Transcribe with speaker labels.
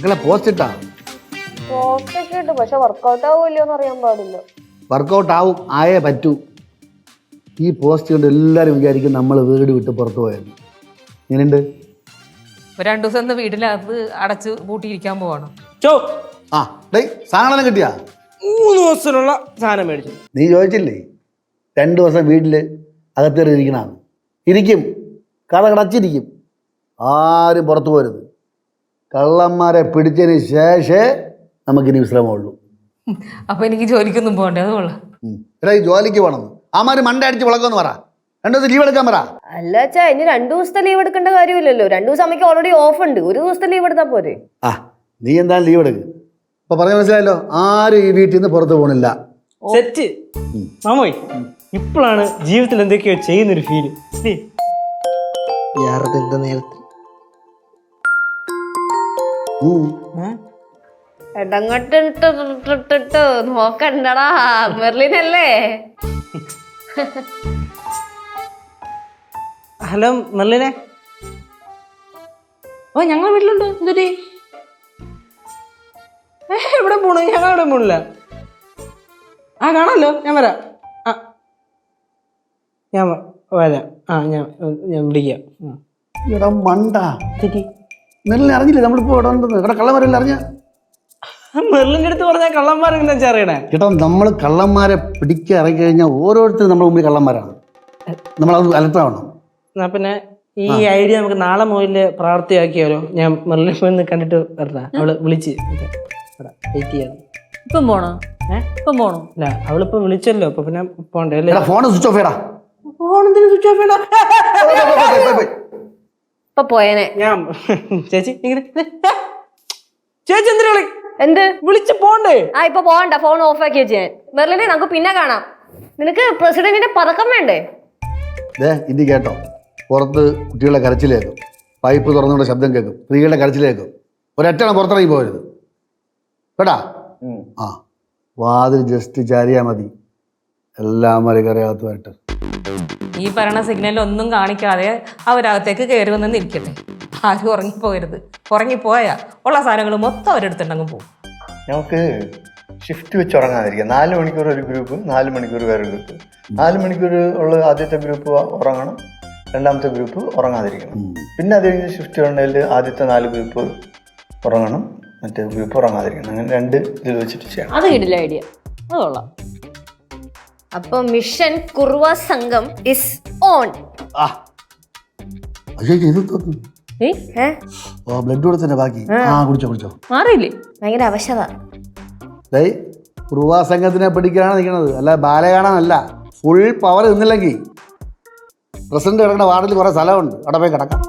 Speaker 1: മക്കളെ പോസ്റ്റ് ഇട്ടാ?
Speaker 2: പോസ്റ്റ് ഒക്കെ ഇട്ട് പക്ഷെ വർക്കൗട്ട് ആവുമല്ലോ എന്ന് അറിയാൻ പാടില്ല.
Speaker 1: വർക്കൗട്ട് ആവും ആയേ പറ്റൂ. ഈ പോസ്റ്റ് കൊണ്ട് എല്ലാവരും വിചാരിക്കും നമ്മൾ വീട് വിട്ട് പുറത്തു പോയെന്ന്. ഇങ്ങനെയുണ്ട്
Speaker 3: ഒരു രണ്ടു ദിവസം ഒന്ന് വീട്ടിനകത്ത് അടച്ച് പൂട്ടിയിരിക്കാൻ പോവാണ്.
Speaker 4: ചോ!
Speaker 1: ആ ഡേയ് സാധനം കിട്ടിയാ?
Speaker 4: മൂന്ന് ദിവസത്തിനുള്ള സാധനം മേടിച്ചു.
Speaker 1: നീ ചോദിച്ചില്ലേ? രണ്ട് ദിവസം വീട്ടിൽ അകത്തേറി ഇരിക്കണമെന്ന് ഇരിക്കും. കഥ കടച്ചിരിക്കും. ആരും പുറത്തു പോരുത്. കള്ളന്മാരെ പിടിച്ചതിന് ശേഷേ നമുക്കിനി വിശ്രമമുള്ളൂ.
Speaker 3: അപ്പൊ എനിക്ക് ജോലിക്കൊന്നും പോകണ്ടേ അത് കൊള്ളാം.
Speaker 1: എടാ ഈ ജോലിക്ക് പോകണം. ആമാര് മണ്ട അടിച്ച് വിളക്കുമെന്ന് പറ. രണ്ടു ദിവസം ലീവ് എടുക്കാൻ പറ.
Speaker 2: അല്ല അച്ഛാ ഇനി രണ്ടു ദിവസത്തെ ലീവ് എടുക്കേണ്ട കാര്യമില്ലല്ലോ. രണ്ടു ദിവസം അമ്മയ്ക്ക് ഓൾറെഡി ഓഫ് ഉണ്ട്. ഒരു ദിവസത്തെ ലീവ് എടുത്താൽ പോരെ.
Speaker 1: ആ നീ എന്തായാലും ലീവ് എടുക്ക്. ഇപ്പൊ പറഞ്ഞ മനസ്സിലായല്ലോ? ആരും ഈ വീട്ടിൽ നിന്ന് പുറത്ത് പോണില്ല.
Speaker 4: സെറ്റ് മാമോയ് ഇപ്പോഴാണ് ജീവിതത്തിൽ എന്തൊക്കെയോ ചെയ്യുന്നൊരു
Speaker 5: ഫീൽ നേരത്തെ
Speaker 1: ഉം.
Speaker 2: എടങ്ങട്ടിട്ട് നോക്കണ്ടടാ മെർലിനല്ലേ?
Speaker 4: ഹലോ മെർലിനെ. ഓ ഞങ്ങൾ വീട്ടിലുണ്ട് എന്തൊരു എവിടെ പോണു? ഞങ്ങൾ എവിടെ പോണില്ല. ആ കാണാമല്ലോ ഞാൻ വരാം. ആ. ഞാൻ വരാം. ആ ഞാൻ ഞാൻ വിളിക്കാം.
Speaker 1: മണ്ട.
Speaker 4: തെറ്റി.
Speaker 1: മെല്ലെ അറിഞ്ഞില്ലേ? നമ്മളിപ്പോ ഇവിടെ ഉണ്ടെന്ന്. ഇവിടെ കള്ളന്മാരെല്ലാം അറിഞ്ഞ?
Speaker 4: മെറിലിന്റെ അടുത്ത് പറഞ്ഞാൽ കള്ളന്മാരെ അറിയണേ?
Speaker 1: കേട്ടോ നമ്മൾ കള്ളന്മാരെ പിടിക്കാൻ ഇറങ്ങി കഴിഞ്ഞാൽ ഓരോരുത്തരും നമ്മുടെ മുമ്പിൽ കള്ളന്മാരാണ്. നമ്മൾ അത് അലർട്ടാവണം
Speaker 4: എന്നാ പിന്നെ ഈ ഐഡിയ നമുക്ക് നാളെ മുതൽ പ്രാവർത്തിയാക്കിയാലോ? ഞാൻ മെറിലിൻ പോയി കണ്ടിട്ട് വരണ അവൾ വിളിച്ച്. വെയിറ്റ് ചെയ്യാം
Speaker 3: ഇപ്പം പോണോ? ഇപ്പം പോണോ?
Speaker 4: അല്ല അവളിപ്പോ വിളിച്ചല്ലോ. അപ്പൊ പിന്നെ പോണ്ടേ
Speaker 1: ഫോൺ സ്വിച്ച് ഓഫ് ചെയ്യടാ.
Speaker 4: ഫോൺ സ്വിച്ച് ഓഫ് ചെയ്യണ?
Speaker 2: ഇപ്പൊ പോയേനെ.
Speaker 4: ഞാൻ ചേച്ചി ഇങ്ങനെ. ചേച്ചി എന്തിനാ കളി
Speaker 2: എന്ത്?
Speaker 4: വിളിച്ചു പോണ്ടേ?
Speaker 2: ആ ഇപ്പൊ പോകണ്ട ഫോൺ ഓഫ് ആക്കി വെച്ച് ഞാൻ മെർലിനെ നമുക്ക് പിന്നെ കാണാം. നിനക്ക് പ്രസിഡന്റിന്റെ പതക്കം വേണ്ടേ?
Speaker 1: ദേ ഇനി കേട്ടോ. പുറത്ത് കുട്ടികളുടെ കരച്ചിലേക്കും. പൈപ്പ് തുറന്നുകൊണ്ട് ശബ്ദം കേൾക്കും. സ്ത്രീകളുടെ കരച്ചിലേക്കും. ഒരൊറ്റണം പുറത്തിറങ്ങി പോകരുത്. കേട്ടാ? ആ. വാതിൽ ജസ്റ്റ് ചാരിയാ മതി. എല്ലാം മറികറിയാത്തതായിട്ട്.
Speaker 3: ഈ പറയണ സിഗ്നൽ ഒന്നും കാണിക്കാതെ അവരകത്തേക്ക് കയറി വന്ന് നിൽക്കട്ടെ. ആരും ഉറങ്ങിപ്പോകരുത്. ഉറങ്ങിപ്പോയാ ഉള്ള സാധനങ്ങൾ മൊത്തം അവരെടുത്തുണ്ടെങ്കിൽ പോകും.
Speaker 6: നമുക്ക് ഷിഫ്റ്റ് വെച്ച് ഉറങ്ങാതിരിക്കുക നാല് മണിക്കൂർ ഒരു ഗ്രൂപ്പ് നാല് മണിക്കൂർ വേറെ ഗ്രൂപ്പ് നാല് മണിക്കൂർ ഉള്ള ആദ്യത്തെ ഗ്രൂപ്പ് ഉറങ്ങണം. രണ്ടാമത്തെ ഗ്രൂപ്പ് ഉറങ്ങാതിരിക്കണം. പിന്നെ അത് കഴിഞ്ഞ് ഷിഫ്റ്റ് ഉണ്ടെങ്കിൽ ആദ്യത്തെ നാല് ഗ്രൂപ്പ് ഉറങ്ങണം. മറ്റേ ഗ്രൂപ്പ് ഉറങ്ങാതിരിക്കണം. അങ്ങനെ രണ്ട് ഇതിൽ വെച്ചിട്ട് ചെയ്യണം.
Speaker 2: അത് ഐഡിയ അത് കൊള്ളാം. അപ്പൊ മിഷൻ കുർവ സംഘം ഇസ് ഓൺ
Speaker 1: ആ. അയ്യോ ഇത് തോന്നുന്നു
Speaker 2: ഏ?
Speaker 1: ഓ ബ്ലഡ് കൊടുത്തന്നെ ബാക്കി. ആ. കുടിച്ചോ കുടിച്ചോ.
Speaker 3: മാറിയില്ലേ?
Speaker 2: ഭയങ്കര അവശത.
Speaker 1: ഡേ കുറുവാ സംഘത്തിനെ പിടിക്കാനാണ് നിൽക്കുന്നത്. അല്ല ബാല കാണാനല്ല. Full power നിന്നില്ലെങ്കിൽ. പ്രസിഡന്റ് കിടക്കുന്ന വാർഡിൽ കുറേ സ്ഥലമുണ്ട്. അവിടെ പോയി കിടക്കാം.